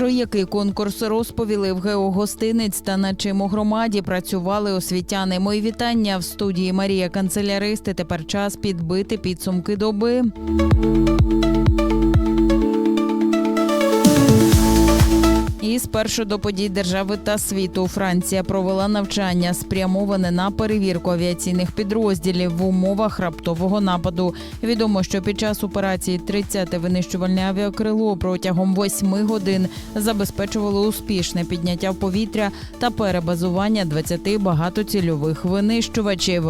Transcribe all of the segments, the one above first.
Про який конкурс розповіли в геогостинець та на чим у громаді працювали освітяни. Мої вітання в студії Марія Канцеляристи. Тепер час підбити підсумки доби. Спершу до подій держави та світу Франція провела навчання, спрямоване на перевірку авіаційних підрозділів в умовах раптового нападу. Відомо, що під час операції 30-те винищувальне авіакрило протягом 8 годин забезпечувало успішне підняття в повітря та перебазування 20 багатоцільових винищувачів.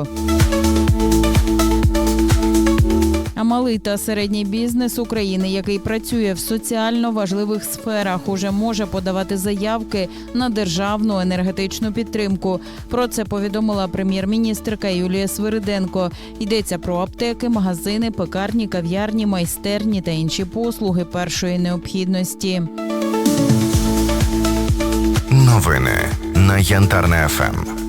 А малий та середній бізнес України, який працює в соціально важливих сферах, уже може подавати заявки на державну енергетичну підтримку. Про це повідомила прем'єр-міністрка Юлія Свириденко. Йдеться про аптеки, магазини, пекарні, кав'ярні, майстерні та інші послуги першої необхідності. Новини на Янтарне. ФМ.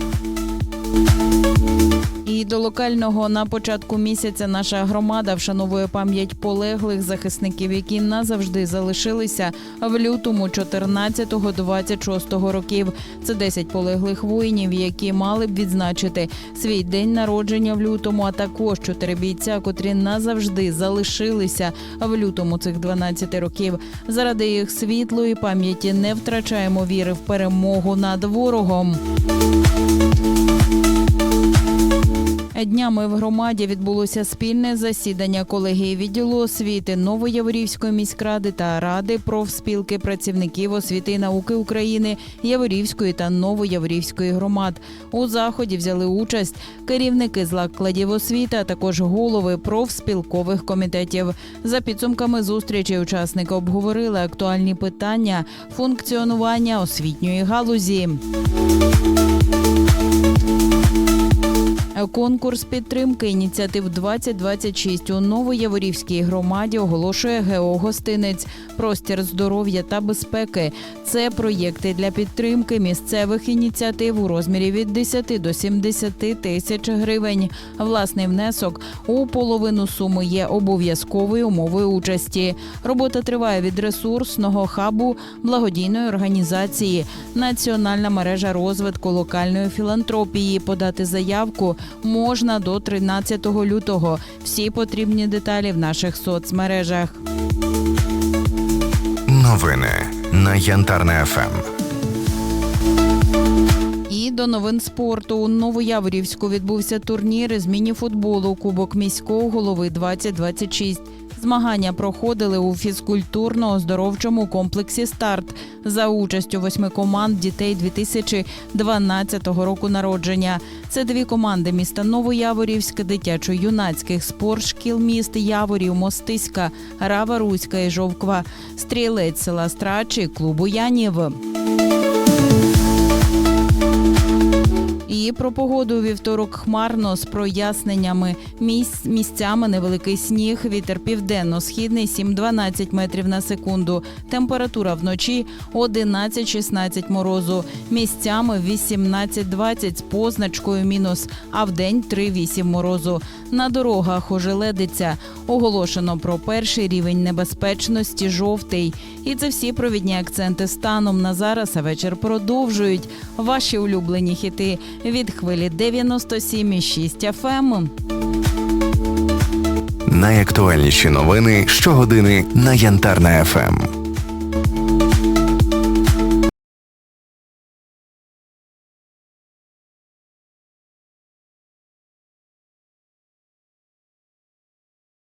До локального на початку місяця наша громада вшановує пам'ять полеглих захисників, які назавжди залишилися в лютому 14-26 років. Це 10 полеглих воїнів, які мали б відзначити свій день народження в лютому, а також чотири бійця, котрі назавжди залишилися в лютому цих 12 років. Заради їх світлої пам'яті не втрачаємо віри в перемогу над ворогом. Днями в громаді відбулося спільне засідання колегії відділу освіти Новояворівської міськради та ради профспілки працівників освіти і науки України Яворівської та Новояворівської громад. У заході взяли участь керівники закладів освіти, а також голови профспілкових комітетів. За підсумками зустрічі учасники обговорили актуальні питання функціонування освітньої галузі. Конкурс підтримки ініціатив 2026 у Новояворівській громаді оголошує геогостинець простір здоров'я та безпеки. Це проєкти для підтримки місцевих ініціатив у розмірі від 10 до 70 тисяч гривень. Власний внесок у половину суми є обов'язковою умовою участі. Робота триває від ресурсного хабу благодійної організації, національна мережа розвитку локальної філантропії. Подати заявку можна до 13 лютого. Всі потрібні деталі в наших соцмережах. Новини на Янтарне Ем. ФМ. І до новин спорту у Новояворівську відбувся турнір з міні-футболу Кубок міського голови 2026. Змагання проходили у фізкультурно-оздоровчому комплексі Старт за участю восьми команд дітей 2012 року народження. Це дві команди міста Новояворівськ, дитячо-юнацьких спортшкіл міст Яворів, Мостиська, Рава Руська і Жовква, стрілець села Страчі, клубу Янів. Про погоду вівторок хмарно з проясненнями. Місць, місцями невеликий сніг, вітер південно-східний 7-12 метрів на секунду. Температура вночі 11-16 морозу. Місцями 18-20 з позначкою мінус, а вдень 3-8 морозу. На дорогах ожеледиться. Оголошено про перший рівень небезпечності жовтий. І це всі провідні акценти станом на зараз. А вечір продовжують ваші улюблені хіти хвилі 97,6 FM. Найактуальніші новини щогодини на Янтарне ФМ.